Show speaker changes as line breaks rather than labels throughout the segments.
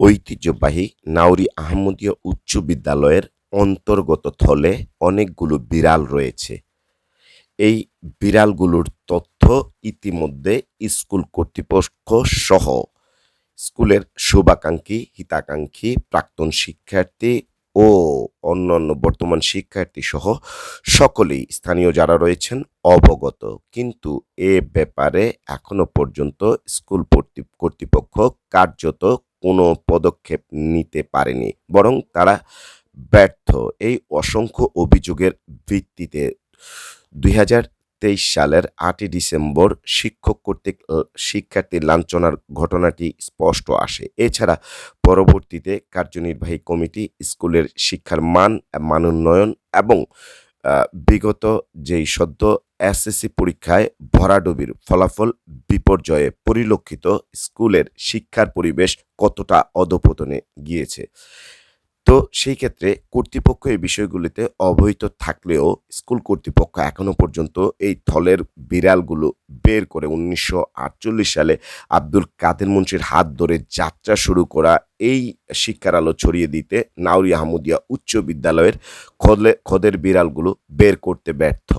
ঐতিহ্যবাহী নাউরি আহমদীয় উচ্চ বিদ্যালয়ের অন্তর্গত থলে অনেকগুলো বিড়াল রয়েছে। এই বিড়ালগুলোর তথ্য ইতিমধ্যে স্কুল কর্তৃপক্ষ সহ স্কুলের শুভাকাঙ্ক্ষী, হিতাকাঙ্ক্ষী, প্রাক্তন শিক্ষার্থী ও অন্যান্য বর্তমান শিক্ষার্থী সহ সকলেই স্থানীয় যারা রয়েছেন অবগত। কিন্তু এ ব্যাপারে এখনও পর্যন্ত স্কুল কর্তৃ- কর্তৃপক্ষ কার্যত কোনো পদক্ষেপ নিতে পারেনি বরং তারা ব্যর্থ। এই অসংখ্য অভিযোগের ভিত্তিতে দুই তেইশ সালের আটই ডিসেম্বর শিক্ষক কর্তৃক আহ, শিক্ষার্থীর লাঞ্ছনার ঘটনাটি স্পষ্ট আসে। এছাড়া পরবর্তীতে কার্যনির্বাহী কমিটি স্কুলের শিক্ষার মান মানোন্নয়ন এবং বিগত যেই সদ্য এসএসসি পরীক্ষায় ভরাডুবির ফলাফল বিপর্যয়ে পরিলক্ষিত স্কুলের শিক্ষার পরিবেশ কতটা অধপতনে গিয়েছে। তো সেই ক্ষেত্রে কর্তৃপক্ষ এই বিষয়গুলিতে অবহিত থাকলেও স্কুল কর্তৃপক্ষ এখনও পর্যন্ত এই থলের বিড়ালগুলো বের করে উনিশশো আটচল্লিশ সালে আব্দুল কাদের মুন্সির হাত ধরে যাত্রা শুরু করা এই শিক্ষার আলো ছড়িয়ে দিতে নাউরি আহমদিয়া উচ্চ বিদ্যালয়ের খোদলে খোদের বিড়ালগুলো বের করতে ব্যর্থ।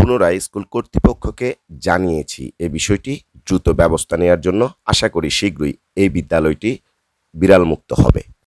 পুনরায় স্কুল কর্তৃপক্ষকে জানিয়েছি। এ বিষয়টি দ্রুত ব্যবস্থা নেওয়ার জন্য আশা করি শীঘ্রই এই বিদ্যালয়টি বিড়ালমুক্ত হবে।